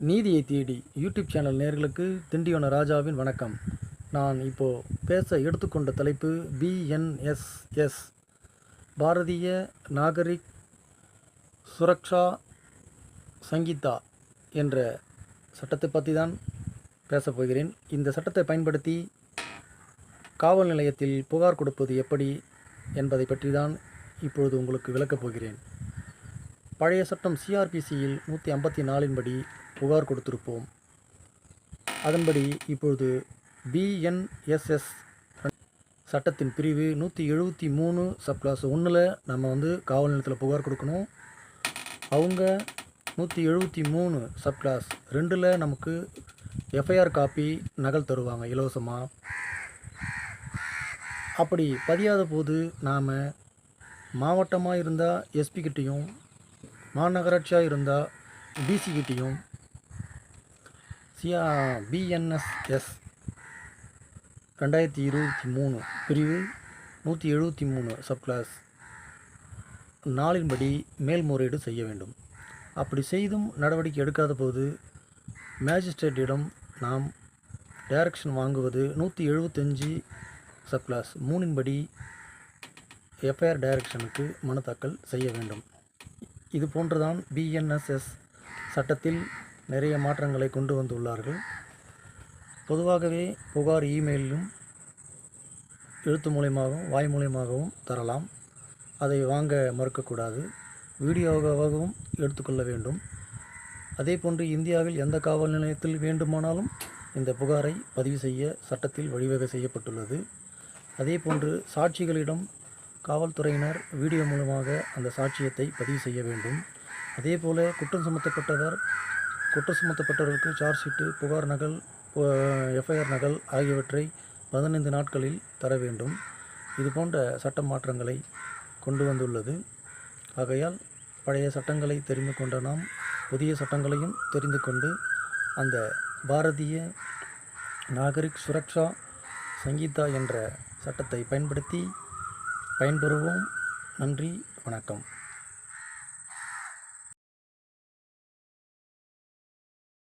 நீதியை தேடி YouTube channel நேர்களுக்கு திண்டிவன ராஜாவின் வணக்கம். நான் இப்போது பேச எடுத்துக்கொண்ட தலைப்பு பிஎன்எஸ்எஸ் பாரதிய நாகரிக் சுரக்ஷா சங்கீதா என்ற சட்டத்தை பற்றி தான் பேசப் போகிறேன். இந்த சட்டத்தை பயன்படுத்தி காவல் நிலையத்தில் புகார் கொடுப்பது எப்படி என்பதை பற்றி தான் இப்பொழுது உங்களுக்கு விளக்கப் போகிறேன். பழைய சட்டம் சிஆர்பிசியில் நூற்றி ஐம்பத்தி நாலின்படி புகார் கொடுத்திருப்போம். அதன்படி இப்பொழுது பிஎன்எஸ்எஸ் சட்டத்தின் பிரிவு நூற்றி எழுபத்தி மூணு சப்ளாஸ் ஒன்றில் நம்ம வந்து காவல் நிலையத்தில் புகார் கொடுக்கணும். அவங்க நூற்றி எழுபத்தி மூணு சப்ளாஸ் ரெண்டில் நமக்கு எஃப்ஐஆர் காப்பி நகல் தருவாங்க இலவசமாக அப்படி பதியாத போது நாம் மாவட்டமாக இருந்தால் எஸ்பிகிட்டேயும் மாநகராட்சியாக இருந்தால் டிசிகிட்டையும் சியா பிஎன்எஸ்எஸ் ரெண்டாயிரத்தி இருபத்தி மூணு பிரிவு நூற்றி எழுபத்தி மூணு சப்கிளாஸ் நாளின்படி மேல்முறையீடு செய்ய வேண்டும். அப்படி செய்தும் நடவடிக்கை எடுக்காத போது மேஜிஸ்ட்ரேட்டிடம் நாம் டைரக்ஷன் வாங்குவது நூற்றி எழுபத்தஞ்சி சப்கிளாஸ். மூணின்படி எஃப்ஐஆர் டைரக்ஷனுக்கு மனு தாக்கல் செய்ய வேண்டும். இது போன்றுதான் பிஎன்எஸ்எஸ் சட்டத்தில் நிறைய மாற்றங்களை கொண்டு வந்துள்ளார்கள். பொதுவாகவே புகார் இமெயிலும் எழுத்து மூலயமாகவும் வாய் மூலியமாகவும் தரலாம். அதை வாங்க மறுக்கக்கூடாது. வீடியோவாகவும் எடுத்துக்கொள்ள வேண்டும். அதே போன்று இந்தியாவில் எந்த காவல் நிலையத்தில் வேண்டுமானாலும் இந்த புகாரை பதிவு செய்ய சட்டத்தில் வழிவகை செய்யப்பட்டுள்ளது. அதே போன்று சாட்சிகளிடம் காவல்துறையினர் வீடியோ மூலமாக அந்த சாட்சியத்தை பதிவு செய்ய வேண்டும். அதே போல் குற்றம் சுமத்தப்பட்டவர் குற்றம் சுமத்தப்பட்டவருக்கு சார்ஜ் ஷீட்டு புகார் நகல் எஃப்ஐஆர் நகல் ஆகியவற்றை பதினைந்து நாட்களில் தர வேண்டும். இது போன்ற சட்ட மாற்றங்களை கொண்டு வந்துள்ளது. ஆகையால் பழைய சட்டங்களை தெரிந்து கொண்ட நாம் புதிய சட்டங்களையும் தெரிந்து கொண்டு அந்த பாரதிய நாகரிக் சுரக்ஷா சங்கீதா என்ற சட்டத்தை பயன்படுத்தி பயன்பெறுவோம். நன்றி வணக்கம்.